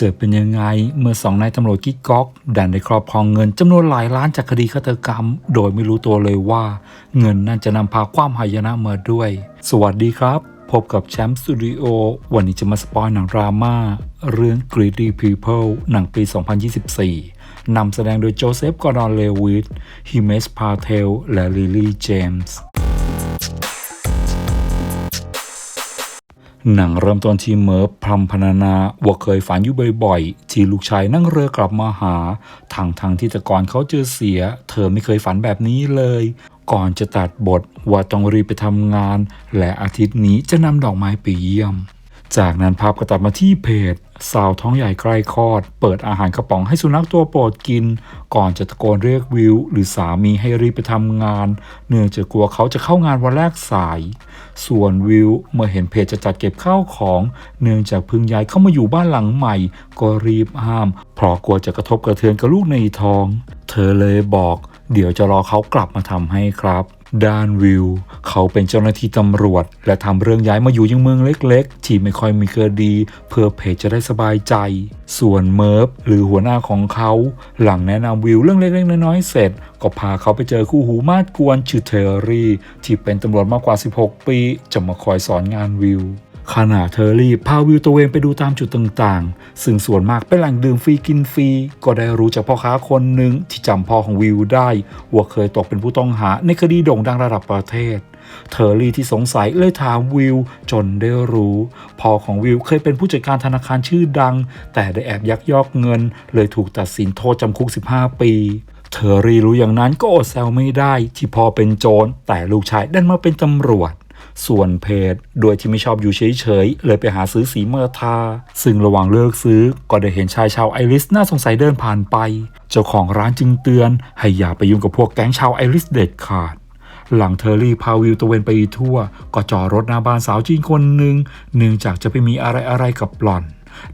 จะเป็นยังไงเมื่อสองนายตำรวจกิ๊กก๊อกดันได้ครอบครองเงินจำนวนหลายล้านจากคดีฆาตกรรม โดยไม่รู้ตัวเลยว่า เงินนั่นจะนำพาความหายนะมาด้วย สวัสดีครับ พบกับแชมป์สตูดิโอวันนี้จะมาสปอยหนังดราม่าเรื่อง Greedy People หนังปี 2024 นำแสดงโดยโจเซฟกอร์ดอนเลวิสฮิเมสพาเทลและลิลลี่เจมส์ หนังเริ่มต้นที่เมิร์ฟพรำพรรณนาว่าเคยฝันอยู่บ่อยๆ ที่ลูกชายนั่งเรือกลับมาหาทางทางที่แต่ก่อนเขาเจอเสีย เธอไม่เคยฝันแบบนี้เลย ก่อนจะตัดบทว่าต้องรีบไปทำงาน และอาทิตย์นี้จะนำดอกไม้ไปเยี่ยม จากนั้นภาพก็ตัดมาที่เพจ สาวท้องใหญ่ใกล้คลอด เปิดอาหารกระป๋องให้สุนัขตัวโปรดกิน ก่อนจะตะโกนเรียกวิว หรือสามีให้รีบไปทำงาน เนื่องจากกลัวเขาจะเข้างานวันแรกสาย ส่วนวิวเมื่อเห็นเพจจะจัดเก็บข้าวของ เนื่องจากพึ่งย้ายเข้ามาอยู่บ้านหลังใหม่ ก็รีบห้าม เพราะกลัวจะกระทบกระเทือนกับลูกในท้อง เธอเลยบอก เดี๋ยวจะรอเขากลับมาทำให้ครับ ดานวิว เขาเป็นเจ้าหน้าที่ตำรวจ และทำเรื่องย้ายมาอยู่ยังเมืองเล็กๆ ที่ไม่ค่อยมีเกอดี เพื่อเพจจะได้สบายใจ ส่วนเมิร์ฟหรือหัวหน้าของเขา หลังแนะนำวิวเรื่องเล็กๆ น้อยๆ เสร็จ ก็พาเขาไปเจอคู่หูมาดกวนชื่อเทอรี่ ที่เป็นตำรวจมากกว่า 16 ปี จะมาคอยสอนงานวิว ขณะเทอรี่พาวิวตระเวนไปดูตามจุดต่างๆ ซึ่งส่วนมากเป็นแหล่งดื่มฟรีกินฟรี ก็ได้รู้จากพ่อค้าคนหนึ่งที่จำพ่อของวิวได้ ว่าเคยตกเป็นผู้ต้องหาในคดีโด่งดังระดับประเทศเทอรีที่สงสัยเลยถามวิว จนได้รู้ พ่อของวิวเคยเป็นผู้จัดการธนาคารชื่อดัง แต่ได้แอบยักยอกเงิน เลยถูกตัดสินโทษจำคุก 15 ปีเทอรีรู้อย่างนั้นก็อดแซวไม่ได้ที่พ่อเป็นโจรแต่ลูกชายดันมาเป็นตำรวจ ส่วนเพจโดยที่ไม่ชอบอยู่เฉยๆ เลยไปหาซื้อสีเมอร์ทา ซึ่งระหว่างเลือกซื้อก็ได้เห็นชายชาวไอริสน่าสงสัยเดินผ่านไป เจ้าของร้านจึงเตือน ให้อย่าไปยุ่งกับพวกแก๊งชาวไอริสเด็ดขาด หลังเทอรี่พาวิวตะเวนไปทั่ว ก็จอดรถหน้าบ้านสาวจีนคนหนึ่งเนื่องจากจะไปมีอะไรอะไรๆกับหล่อน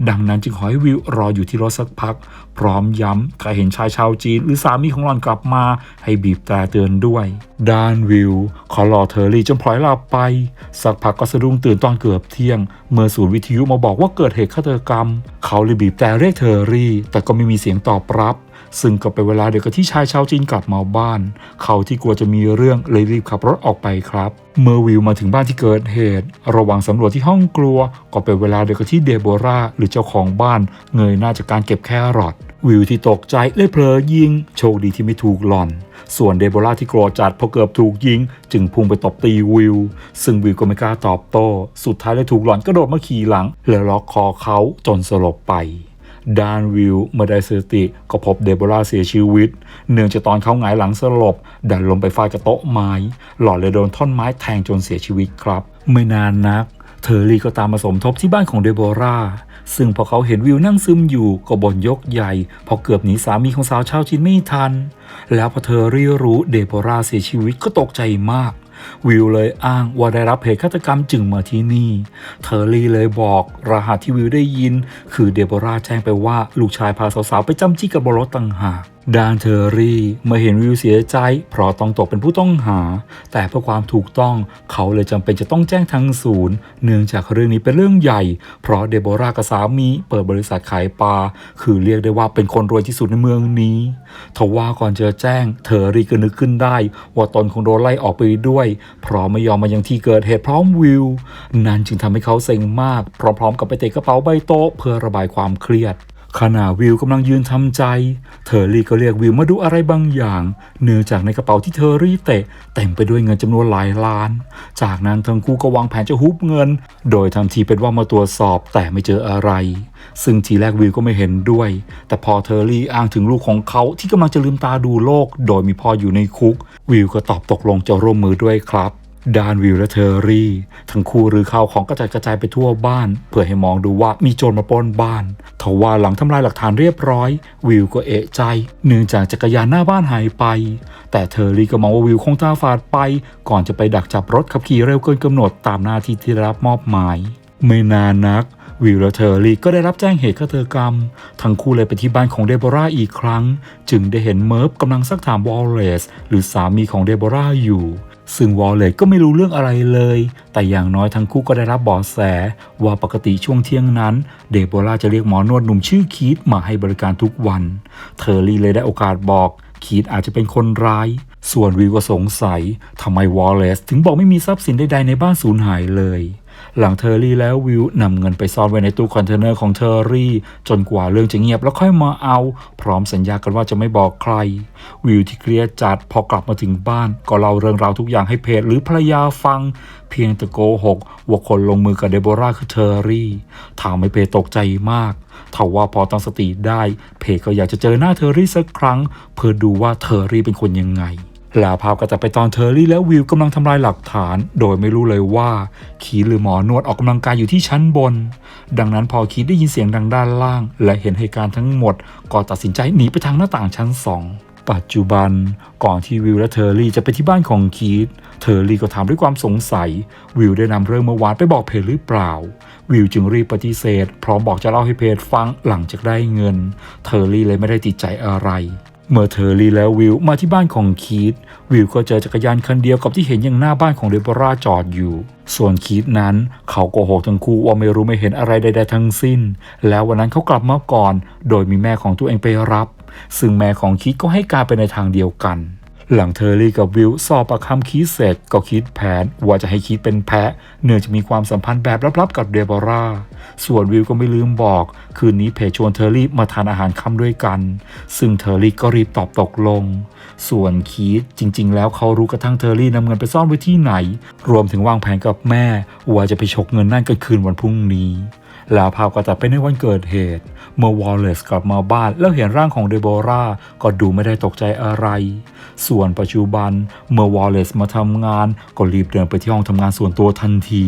ดังนั้นจึงขอให้วิวรออยู่ที่รถสักพัก พร้อมย้ำถ้าเห็นชายชาวจีน หรือสามีของหลอนกลับมา ให้บีบแตรเตือนด้วย ด้านวิว ขอรอเธอรี่จนพลอยหลับไป สักพักก็สะดุ้งตื่นตอนเกือบเที่ยง เมื่อศูนย์วิทยุมาบอกว่าเกิดเหตุฆาตกรรม เขาเลยบีบแตรเรียกเธอรี่ แต่ก็ไม่มีเสียงตอบรับ ซึ่งก็เป็นเวลาเดียวกับที่ชายชาวจีนกลับมาบ้าน เขาที่กลัวจะมีเรื่องเลยรีบขับรถออกไปครับ เมื่อวิวมาถึงบ้านที่เกิดเหตุ ระหว่างสำรวจที่ห้องครัว ก็เป็นเวลาเดียวกับที่เดโบราหรือเจ้าของบ้านเงยหน้าจากการเก็บแครอทวิวที่ตกใจเลยเผลอยิง โชคดีที่ไม่ถูกหล่อน ส่วนเดโบราที่โกรธจัดพอเกือบถูกยิง จึงพุ่งไปตบตีวิว ซึ่งวิวก็ไม่กล้าตอบโต้ สุดท้ายเลยถูกหล่อนกระโดดมาขี่หลัง และล็อกคอเขาจนสลบไป ดานวิวเมื่อได้สติก็พบเดโบราเสียชีวิต เนื่องจากตอนเขาหงายหลังสลบ ดันลงไปฟาดกับโต๊ะไม้ หล่อเลยโดนท่อนไม้แทงจนเสียชีวิตครับ ไม่นานนักเทอรีก็ตามมาสมทบที่บ้านของเดโบราซึ่งพอเขาเห็นวิวนั่งซึมอยู่ก็บ่นยกใหญ่พราะเกือบหนีสามีของสาวชาวจีนไม่ทัน แล้วพอเทอรีรู้เดโบราเสียชีวิตก็ตกใจมาก วิวเลยอ้างว่าได้รับเหตุฆาตกรรมจึงมาที่นี่ เทอร์รี่เลยบอกรหัสที่วิวได้ยิน คือเดโบราแจ้งไปว่าลูกชายพาสาวๆไปจำจี้กับบรถต่างหาก ดานเทอร์รี่เมื่อเห็นวิวเสียใจ เพราะต้องตกเป็นผู้ต้องหา แต่เพื่อความถูกต้องเขาเลยจำเป็นจะต้องแจ้งทางศูนย์ เนื่องจากเรื่องนี้เป็นเรื่องใหญ่ เพราะเดโบรากับสามีเปิดบริษัทขายปลา คือเรียกได้ว่าเป็นคนรวยที่สุดในเมืองนี้ทว่าก่อนจะแจ้งเทอร์รี่ก็นึกขึ้นได้ ว่าตนคงโดนไล่ออกไปด้วย เพราะไม่ยอมมายังที่เกิดเหตุพร้อมวิว นั่นจึงทำให้เขาเซ็งมาก พร้อมๆ กับไปเตะกระเป๋าใบโต๊ะเพื่อระบายความเครียด ขณะวิวกำลังยืนทำใจเทอรีก็เรียกวิวมาดูอะไรบางอย่าง เนื่องจากในกระเป๋าที่เทอรีเตะเต็มไปด้วยเงินจำนวนหลายล้าน จากนั้นทั้งคู่ก็วางแผนจะฮุบเงิน โดยทำทีเป็นว่ามาตรวจสอบแต่ไม่เจออะไร ซึ่งทีแรกวิวก็ไม่เห็นด้วย แต่พอเทอรีอ้างถึงลูกของเขาที่กำลังจะลืมตาดูโลก โดยมีพ่ออยู่ในคุก วิวก็ตอบตกลงจะร่วมมือด้วยครับ ดานวิวและเทอร์รี่ ทั้งคู่หรือข่าวของกระจัดกระจายไปทั่วบ้าน เพื่อให้มองดูว่ามีโจรมาปล้นบ้านทว่าหลังทำลายหลักฐานเรียบร้อย วิวก็เอะใจ เนื่องจากจักรยานหน้าบ้านหายไป แต่เทอร์รี่ก็มองว่าวิวคงตาฝาดไป ก่อนจะไปดักจับรถขับขี่เร็วเกินกำหนดตามหน้าที่ที่รับมอบหมาย ไม่นานนักวิลและเทอร์รี่ก็ได้รับแจ้งเหตุฆาตกรรม ทั้งคู่เลยไปที่บ้านของเดโบราอีกครั้ง จึงได้เห็นเมิร์ฟกำลังซักถามวอลเลซหรือสามีของเดโบราอยู่ ซึ่งวอลเลตก็ไม่รู้เรื่องอะไรเลย แต่อย่างน้อยทั้งคู่ก็ได้รับเบาะแส ว่าปกติช่วงเที่ยงนั้น เดโบราจะเรียกหมอนวดหนุ่มชื่อคีตมาให้บริการทุกวัน เทอร์รี่เลยได้โอกาสบอกคีตอาจจะเป็นคนร้าย ส่วนวิวก็สงสัยทำไมวอลเลสถึงบอกไม่มีทรัพย์สินใดๆในบ้านสูญหายเลย หลังเทอร์รี่แล้ววิวนำเงินไปซ่อนไว้ในตู้คอนเทนเนอร์ของเทอร์รี่ จนกว่าเรื่องจะเงียบแล้วค่อยมาเอา พร้อมสัญญากันว่าจะไม่บอกใคร วิวที่เครียดจัดพอกลับมาถึงบ้าน ก็เล่าเรื่องราวทุกอย่างให้เพจหรือภรรยาฟัง เพียงแต่โกหกว่าคนลงมือกับเดโบราคือเทอร์รี่ทำให้เพจตกใจมากถ้าว่าพอตั้งสติได้ เพจก็อยากจะเจอหน้าเทอร์รี่สักครั้ง เพื่อดูว่าเทอร์รี่เป็นคนยังไง แล้วภาพก็จะไปตอนเทอร์รี่และวิวกำลังทำลายหลักฐาน โดยไม่รู้เลยว่าคีหรือหมอนวดออกกำลังกายอยู่ที่ชั้นบน ดังนั้นพอคีได้ยินเสียงดังด้านล่าง และเห็นเหตุการณ์ทั้งหมด ก็ตัดสินใจหนีไปทางหน้าต่างชั้นสองปัจจุบันก่อนที่วิวและเทอร์รี่จะไปที่บ้านของคีตเทอร์รี่ก็ถามด้วยความสงสัย วิวได้นำเรื่องเมื่อวานไปบอกเพจหรือเปล่า วิวจึงรีบปฏิเสธ พร้อมบอกจะเล่าให้เพจฟังหลังจากได้เงิน เทอร์รี่เลยไม่ได้ติดใจอะไร เมื่อเธอรีแล้ววิวมาที่บ้านของคีตวิวก็เจอจักรยานคันเดียวกับที่เห็นอย่างหน้าบ้านของเดโบราจอดอยู่ ส่วนคีตนั้นเขาโกหกทั้งคู่ว่าไม่รู้ไม่เห็นอะไรใดๆทั้งสิ้น แล้ววันนั้นเขากลับมาก่อน โดยมีแม่ของตัวเองไปรับ ซึ่งแม่ของคีตก็ให้การไปในทางเดียวกัน หลังเทอร์รี่กับวิลสอบปากคำคีเสร็จก็คิดแผนว่าจะให้คีเป็นแพะ เนื่องจะมีความสัมพันธ์แบบลับๆกับเดโบราส่วนวิลก็ไม่ลืมบอก คืนนี้เพจชวนเทอร์รี่มาทานอาหารค่ำด้วยกัน ซึ่งเทอร์รี่ก็รีบตอบตกลง ส่วนคีตจริง ๆ แล้วเขารู้กระทั่งเทอร์รี่นำเงินไปซ่อนไว้ที่ไหน รวมถึงวางแผนกับแม่ว่าจะไปฉกเงินนั่นกันคืนวันพรุ่งนี้แล้วภาพก็ตัดไปในวันเกิดเหตุ เมื่อวอลเลซกลับมาบ้านแล้วเห็นร่างของเดโบราก็ดูไม่ได้ตกใจอะไร ส่วนปัจจุบันเมื่อวอลเลซมาทำงาน ก็รีบเดินไปที่ห้องทำงานส่วนตัวทันที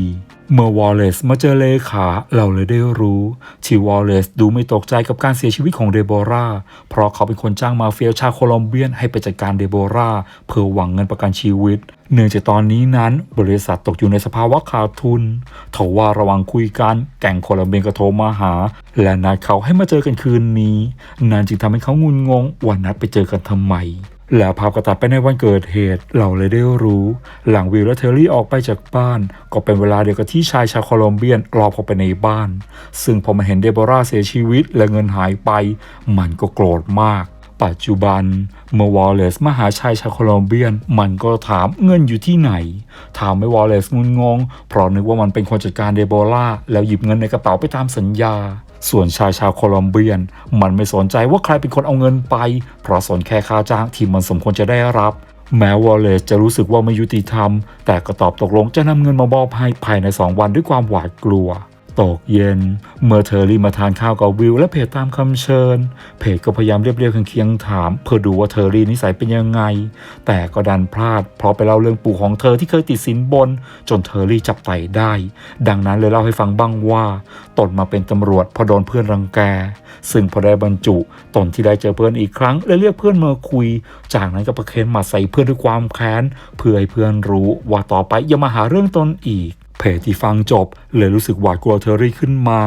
เมื่อวอลเลซมาเจอเลขาเราเลยได้รู้ที่วอลเลซดูไม่ตกใจกับการเสียชีวิตของเดโบราเพราะเขาเป็นคนจ้างมาเฟียชาวโคลอมเบียนให้ไปจัดการเดโบราเพื่อหวังเงินประกันชีวิต เนื่องจากตอนนี้นั้นบริษัทตกอยู่ในสภาวะขาดทุนทว่าระว่างคุยกันแก่งโคลอมเบียนก็โทรมาหา และนัดเขาให้มาเจอกันคืนนี้นั่นจึงทำให้เขางุนงงว่านัดไปเจอกันทำไม แล้วภาพก็ตัดไปในวันเกิดเหตุ เราเลยได้รู้ หลังวิลและเทอร์รี่ออกไปจากบ้าน ก็เป็นเวลาเดียวกับที่ชายชาวโคลอมเบียนรอเข้าไปในบ้าน ซึ่งพอมาเห็นเดโบราเสียชีวิตและเงินหายไป มันก็โกรธมาก ปัจจุบัน เมื่อวอลเลซมาหาชายชาวโคลอมเบียน มันก็ถามเงินอยู่ที่ไหน ถามให้วอลเลซงุนงง เพราะนึกว่ามันเป็นคนจัดการเดโบราแล้วหยิบเงินในกระเป๋าไปตามสัญญา ส่วนชายชาวโคลอมเบียน มันไม่สนใจว่าใครเป็นคนเอาเงินไป เพราะสนแค่ค่าจ้างที่มันสมควรจะได้รับ แม้วอลเลซจะรู้สึกว่าไม่ยุติธรรม แต่ก็ตอบตกลงจะนำเงินมามอบให้ภายใน 2 วันด้วยความหวาดกลัว ตกเย็น เมื่อเทอรีมาทานข้าวกับวิลและเพจตามคำเชิญ เพจก็พยายามเรียบเรียงเคียงถาม เพื่อดูว่าเทอรีนิสัยเป็นยังไง แต่ก็ดันพลาด เพราะไปเล่าเรื่องปู่ของเธอที่เคยติดสินบน จนเทอรีจับไต่ได้ ดังนั้นเลยเล่าให้ฟังบ้างว่า ตนมาเป็นตำรวจเพอโดนเพื่อนรังแก ซึ่งพอได้บรรจุ ตนที่ได้เจอเพื่อนอีกครั้งเลยเรียกเพื่อนมาคุย จากนั้นก็ประเคนมาใส่เพื่อนด้วยความแค้นเพื่อให้เพื่อนรู้ว่าต่อไปอย่ามาหาเรื่องตนอีก เพจที่ฟังจบเลยรู้สึกหวาดกลัวเทอรี่ขึ้นมา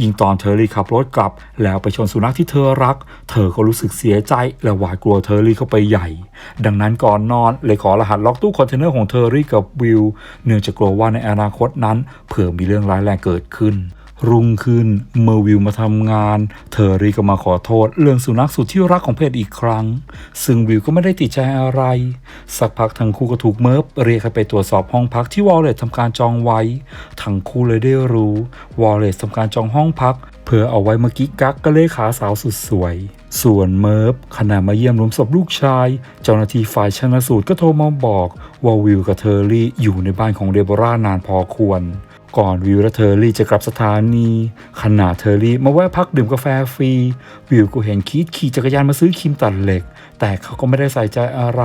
ยิ่งตอนเทอรี่ขับรถกลับ แล้วไปชนสุนัขที่เธอรัก เธอก็รู้สึกเสียใจและหวาดกลัวเทอรี่เข้าไปใหญ่ ดังนั้นก่อนนอนเลยขอรหัสล็อกตู้คอนเทนเนอร์ของเทอร์รี่กับวิลเนื่องจากกลัวว่าในอนาคตนั้นเผื่อมีเรื่องร้ายแรงเกิดขึ้น รุ่งขึ้นเมื่อวิวมาทำงานเทอรีก็มาขอโทษ เรื่องสุนัขสุดที่รักของเพจอีกครั้ง ซึ่งวิวก็ไม่ได้ติดใจอะไร สักพักทั้งคู่ก็ถูกเมิร์ฟเรียกให้ไปตรวจสอบห้องพักที่วอลเลตทำการจองไว้ ทั้งคู่เลยได้รู้วอลเลตทำการจองห้องพักเพื่อเอาไว้มากิ๊กกักก็เลขาสาวสุดสวย ส่วนเมิร์ฟขณะมาเยี่ยมหลุมศพลูกชาย เจ้าหน้าที่ฝ่ายชนสูตรก็โทรมาบอกว่าวิวกับเทอร์รี่อยู่ในบ้านของเดโบรานานพอควร ก่อนวิวและเทอร์รี่จะกลับสถานี ขณะเทอร์รี่มาแวะพักดื่มกาแฟฟรี วิวก็เห็นคีดขี่จักรยานมาซื้อครีมตัดเหล็ก แต่เขาก็ไม่ได้ใส่ใจอะไร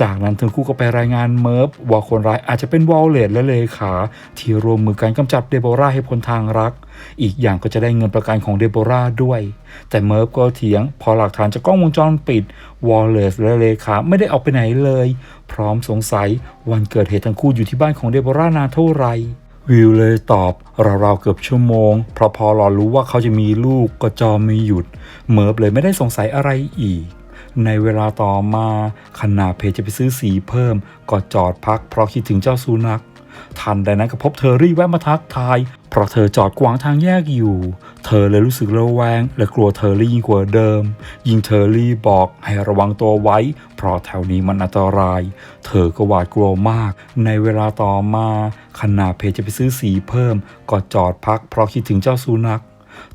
จากนั้นทั้งคู่ก็ไปรายงานเมิร์ฟว่าคนร้ายอาจจะเป็นวอลเลตและเลขา ที่รวมมือกันกำจัดเดโบราให้พ้นทางรัก อีกอย่างก็จะได้เงินประกันของเดโบราด้วย แต่เมิร์ฟก็เถียง พอหลักฐานจากกล้องวงจรปิดวอลเลตและเลขาไม่ได้ออกไปไหนเลย พร้อมสงสัยวันเกิดเหตุทั้งคู่อยู่ที่บ้านของเดโบรานานเท่าไหร่ วิวเลยตอบราวๆเกือบชั่วโมง เพราะพอหลอรู้ว่าเขาจะมีลูกก็จอไม่หยุด เมิร์ฟเลยไม่ได้สงสัยอะไรอีก ในเวลาต่อมาขณะเพจจะไปซื้อสีเพิ่ม ก็จอดพักเพราะคิดถึงเจ้าสุนัข ทันใดนั้นก็พบเธอรี่แวะมาทักทาย เพราะเธอจอดกวางทางแยกอยู่ เธอเลยรู้สึกระแวง และกลัวเทอรี่ยิ่งกว่าเดิม ยิ่งเทอรี่บอกให้ระวังตัวไว้ เพราะแถวนี้มันอันตราย เธอก็หวาดกลัวมาก ในเวลาต่อมาขณะเพจจะไปซื้อสีเพิ่ม ก็จอดพัก เพราะคิดถึงเจ้าสุนัข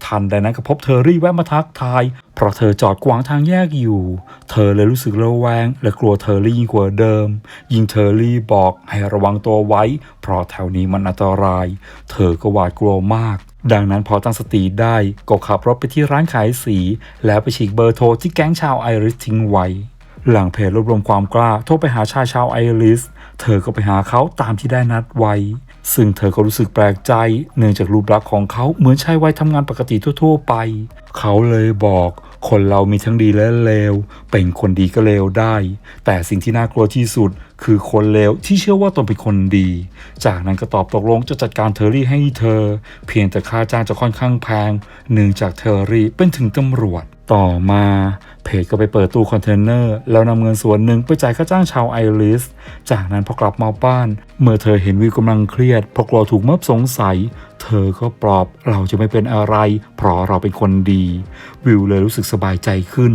ทันใดนั้นก็พบเทอรี่แวะมาทักทาย เพราะเธอจอดกวางทางแยกอยู่ เธอเลยรู้สึกระแวง และกลัวเทอรี่ยิ่งกว่าเดิม ยิ่งเทอรี่บอกให้ระวังตัวไว้ เพราะแถวนี้มันอันตราย เธอก็หวาดกลัวมาก ดังนั้นพอตั้งสติได้ก็ขับรถไปที่ร้านขายสี แล้วไปฉีกเบอร์โทรที่แก๊งชาวไอริสทิ้งไว้ หลังเพจรวบรวมความกล้าโทรไปหาชายชาวไอริส เธอก็ไปหาเขาตามที่ได้นัดไว้ ซึ่งเธอก็รู้สึกแปลกใจ เนื่องจากรูปลักษณ์ของเขาเหมือนชายวัยทำงานปกติทั่ว ๆ ไป เขาเลยบอกคนเรามีทั้งดีและเลว เป็นคนดีก็เลวได้ แต่สิ่งที่น่ากลัวที่สุด คือคนเลวที่เชื่อว่าตนเป็นคนดี จากนั้นก็ตอบตกลงจะจัดการเทอรี่ให้เธอ เพียงแต่ค่าจ้างจะค่อนข้างแพงเนื่องจากเทอรี่เป็นถึงตำรวจ ต่อมาเพจก็ไปเปิดตู้คอนเทนเนอร์แล้วนำเงินส่วนหนึ่งไปจ่ายค่าจ้างชาวไอริส จากนั้นพอกลับมาบ้าน เมื่อเธอเห็นวิวกำลังเครียดเพราะกลัวถูกเมิบสงสัย เธอก็ปลอบเราจะไม่เป็นอะไร เพราะเราเป็นคนดี วิวเลยรู้สึกสบายใจขึ้น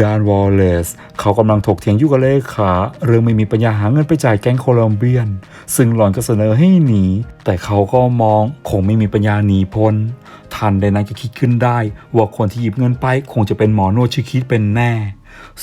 ดานวอลเลซเขากำลังถกเถียงอยู่กับเลขาเรื่องไม่มีปัญญาหาเงินไปจ่ายแก๊งโคลอมเบียน ซึ่งหล่อนก็เสนอให้หนี แต่เขาก็มองคงไม่มีปัญญาหนีพ้น ทันใดนั้นก็คิดขึ้นได้ ว่าคนที่หยิบเงินไปคงจะเป็นหมอนวดชื่อคิดเป็นแน่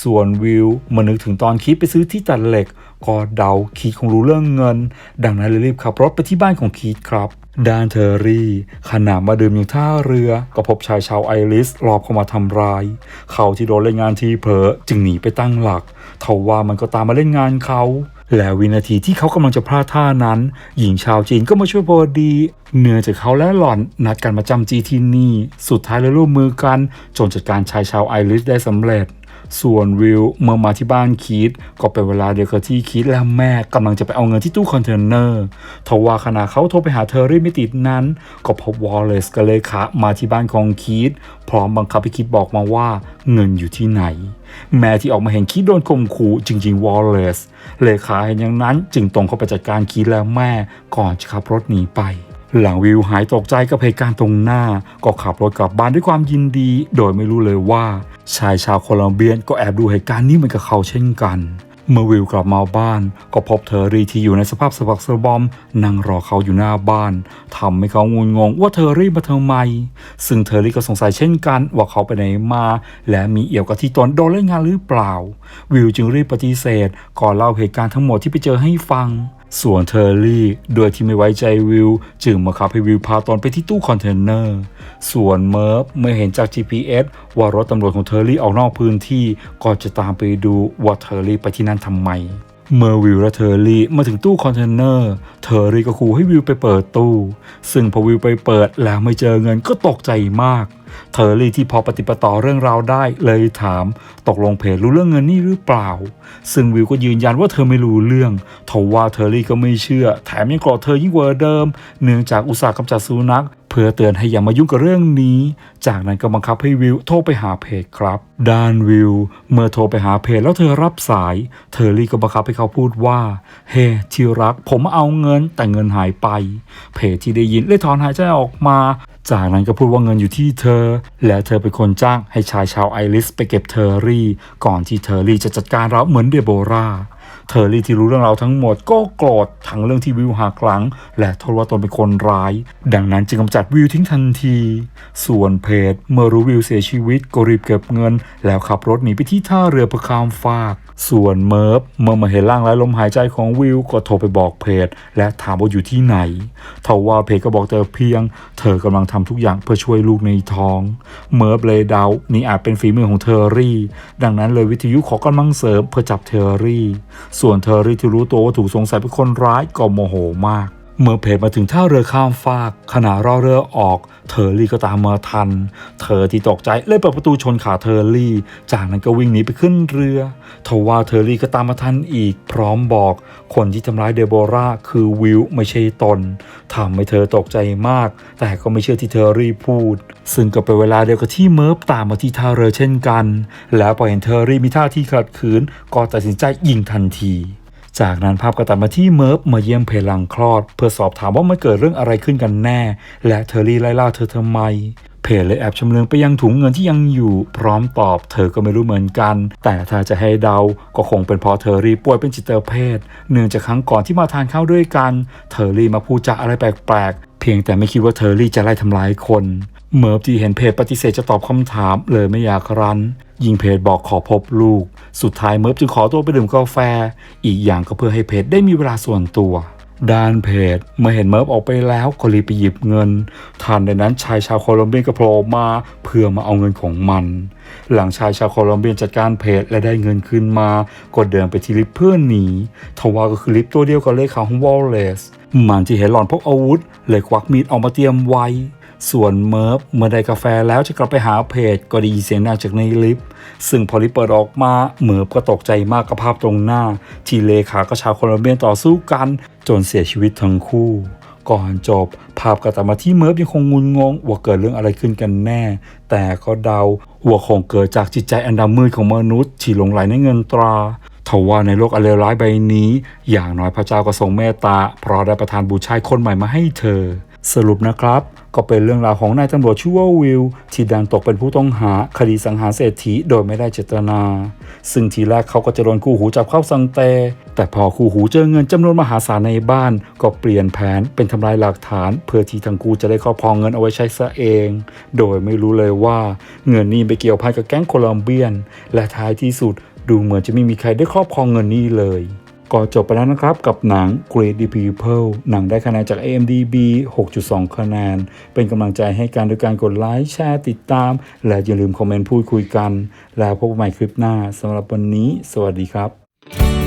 ส่วนวิวมานึกถึงตอนคิดไปซื้อที่ตัดเหล็ก ก็เดาคีดคงรู้เรื่องเงิน ดังนั้นเลยรีบขับรถไปที่บ้านของคีดครับ ด้านเทอรี่ ขณะมาดื่มอยู่ท่าเรือ ก็พบชายชาวไอริสรอบเข้ามาทำร้าย เขาที่โดนเล่นงานทีเผลอจึงหนีไปตั้งหลักทว่ามันก็ตามมาเล่นงานเขา และวินาทีที่เขากำลังจะพลาดท่านั้น หญิงชาวจีนก็มาช่วยพอดี เนื่องจากเขาและหล่อนนัดกันมาจำจีที่นี่ สุดท้ายเลยร่วมมือกันจนจัดการชายชาวไอริสได้สำเร็จ ส่วนวิวเมื่อมาที่บ้านคีดก็เป็นเวลาเดียวกับที่คีดและแม่กำลังจะไปเอาเงินที่ตู้คอนเทนเนอร์ทว่าขณะเขาโทรไปหาเทอรี่ไม่ติดนั้น ก็พบวอลเลซกับเลขามาที่บ้านของคีดพร้อมบังคับให้คีดบอกมาว่าเงินอยู่ที่ไหน แม่ที่ออกมาเห็นคีดโดนข่มขู่จริงๆวอลเลซเลขาเห็นอย่างนั้นจึงตรงเข้าไปจัดการคีดและแม่ก่อนจะขับรถหนีไป หลังวิวหายตกใจกับเหตุการณ์ตรงหน้า ก็ขับรถกลับบ้านด้วยความยินดี โดยไม่รู้เลยว่า ชายชาวโคลอมเบียนก็แอบดูเหตุการณ์นี้เหมือนกับเขาเช่นกัน เมื่อวิวกลับมาบ้าน ก็พบเทอรีที่อยู่ในสภาพสะบักสะบอมนั่งรอเขาอยู่หน้าบ้านทำให้เขางุนงงว่าเทอรีมาทำไม ซึ่งเทอรีก็สงสัยเช่นกัน ว่าเขาไปไหนมา และมีเอี่ยวกับที่ตนโดนเล่นงานหรือเปล่า วิวจึงรีบปฏิเสธก่อนเล่าเหตุการณ์ทั้งหมดที่ไปเจอให้ฟัง ส่วนเทอร์รี่โดยที่ไม่ไว้ใจวิว จึงมาขับให้วิวพาตอนไปที่ตู้คอนเทนเนอร์ ส่วนเมิร์ฟเมื่อเห็นจาก GPS ว่ารถตำรวจของเทอร์รี่ออกนอกพื้นที่ก็จะตามไปดูว่าเทอร์รี่ไปที่นั่นทำไม เมื่อวิวและเทอร์รี่มาถึงตู้คอนเทนเนอร์เทอร์รี่ก็ขู่ให้วิวไปเปิดตู้ ซึ่งพอวิวไปเปิดแล้วไม่เจอเงินก็ตกใจมาก เทอร์รี่ที่พอปฏิปต่อเรื่องราวได้เลยถาม ตกลงเพจรู้เรื่องเงินนี่หรือเปล่า ซึ่งวิวก็ยืนยันว่าเธอไม่รู้เรื่องทว่าเทอร์รี่ก็ไม่เชื่อ แถมยังโกรธเธอยิ่งกว่าเดิม เนื่องจากอุตสาห์กำจัดสุนัขเพื่อเตือนให้อย่ามายุ่งกับเรื่องนี้ จากนั้นก็บังคับให้วิวโทรไปหาเพจครับ ดานวิว เมื่อโทรไปหาเพจแล้วเธอรับสายเทอร์รี่ก็บังคับให้เขาพูดว่า เฮ้ที่รัก ผมเอาเงินแต่เงินหายไป เพจที่ได้ยินเลยถอนหายใจออกมา จากนั้นก็พูดว่าเงินอยู่ที่เธอ และเธอเป็นคนจ้างให้ชายชาวไอริสไปเก็บเทอร์รี่ ก่อนที่เทอร์รี่จะจัดการเราเหมือนเดโบราเทอร์รี่ที่รู้เรื่องราวทั้งหมดก็โกรธทั้งเรื่องที่วิวหักหลัง และโทษว่าตนเป็นคนร้าย ดังนั้นจึงกำจัดวิวทิ้งทันที ส่วนเพจเมื่อรู้วิวเสียชีวิตก็รีบเก็บเงิน แล้วขับรถหนีไปที่ท่าเรือเพื่อข้ามฟาก ส่วนเมิร์ฟเมื่อมาเห็นร่างไร้ลมหายใจของวิวก็โทรไปบอกเพจและถามว่าอยู่ที่ไหนทว่าเพจก็บอกเธอเพียง เธอกำลังทำทุกอย่างเพื่อช่วยลูกในท้อง เมิร์ฟเลยเดานี่อาจเป็นฝีมือของเทอร์รี่ ดังนั้นเลยวิทยุขอกำลังเสริมเพื่อจับเทอร์รี่ ส่วนเทอร์รี่ที่รู้ตัวว่าถูกสงสัยเป็นคนร้ายก็โมโหมาก เมื่อเพจมาถึงท่าเรือข้ามฟากขณะรอเรือออกเทอร์รี่ก็ตามมาทัน เธอที่ตกใจเลยเปิดประตูชนขาเทอร์รี่ จากนั้นก็วิ่งหนีไปขึ้นเรือทว่าเทอร์รี่ก็ตามมาทันอีก พร้อมบอกคนที่ทำร้ายเดโบราคือวิลไม่ใช่ตนทำให้เธอตกใจมาก แต่ก็ไม่เชื่อที่เทอร์รี่พูด ซึ่งก็เป็นเวลาเดียวกับที่เมิร์ฟตามมาที่ท่าเรือเช่นกัน แล้วพอเห็นเทอร์รี่มีท่าที่ขัดขืน ก็ตัดสินใจยิงทันที จากนั้นภาพก็ตัดมาที่เมิร์ฟมาเยี่ยมเพลังคลอด เพื่อสอบถามว่ามันเกิดเรื่องอะไรขึ้นกันแน่ และเทอร์รี่ไล่ล่าเธอทำไม เพจเลยแอบชำเลืองไปยังถุงเงินที่ยังอยู่ พร้อมตอบเธอก็ไม่รู้เหมือนกัน แต่ถ้าจะให้เดาก็คงเป็นเพราะเทอร์รี่ป่วยเป็นจิตเภทเนื่องจากครั้งก่อนที่มาทานข้าวด้วยกัน เทอร์รี่มาพูดจาอะไรแปลกๆเพียงแต่ไม่คิดว่าเทอร์รี่จะไล่ทำร้ายคน เมิร์ฟที่เห็นเพจปฏิเสธจะตอบคำถามเลยไม่อยากรัน ยิงเพจบอกขอพบลูก สุดท้ายเมิร์ฟจึงขอตัวไปดื่มกาแฟ อีกอย่างก็เพื่อให้เพจได้มีเวลาส่วนตัวด้านเพจเมื่อเห็นเมิร์ฟออกไปแล้วก็รีบไปหยิบเงินทันในนั้นชายชาวโคลอมเบียก็โผล่มาเพื่อมาเอาเงินของมัน หลังชายชาวโคลอมเบียจัดการเพจและได้เงินคืนมาก็เดินไปที่ลิฟต์เพื่อหนีทว่าก็คือลิฟต์ตัวเดียวกับเลขาของวอลเลสมันที่เห็นหลอนพกอาวุธเลยควักมีดออกมาเตรียมไว้ ส่วนเมิร์ฟเมื่อได้กาแฟแล้วจะกลับไปหาเพจก็ได้ยินเสียงดังจากในลิฟต์ซึ่งพอลิฟต์เปิดออกมาเมิร์ฟก็ตกใจมากกับภาพตรงหน้า ที่เลขากับชาวโคลอมเบียนต่อสู้กัน จนเสียชีวิตทั้งคู่ ก่อนจบ ภาพก็ตัมาที่เมิร์ฟยังคงงุนงงว่าเกิดเรื่องอะไรขึ้นกันแน่ แต่ก็เดาว่าคงเกิดจากจิตใจอันดำมืดของมนุษย์ที่หลงไหลในเงินตราทว่าในโลกอันเลวร้ายใบนี้ อย่างน้อยพระเจ้าก็ทรงเมตตาเพราะได้ประทานบุตรชายคนใหม่มาให้เธอ สรุปนะครับ ก็เป็นเรื่องราวของนายตำรวจชื่อว่าวิลที่ดันตกเป็นผู้ต้องหาคดีสังหารเศรษฐีโดยไม่ได้เจตนา ซึ่งทีแรกเขาก็จะโดนคู่หูจับเข้าสังเต แต่พอคู่หูเจอเงินจำนวนมหาศาลในบ้าน ก็เปลี่ยนแผนเป็นทำลายหลักฐาน เพื่อที่ทั้งคู่จะได้ครอบครองเงินเอาไว้ใช้ซะเอง โดยไม่รู้เลยว่าเงินนี้ไปเกี่ยวพันกับแก๊งโคลอมเบียน และท้ายที่สุดดูเหมือนจะไม่มีใครได้ครอบครองเงินนี้เลย ก็จบไปแล้วนะครับกับหนัง Great the People หนังได้คะแนนจาก AMDB 6.2 คะแนน เป็นกำลังใจให้การโดยการกดไลค์แชร์ติดตาม และอย่าลืมคอมเมนต์พูดคุยกัน แล้วพบกันใหม่คลิปหน้าสำหรับวันนี้ สวัสดีครับ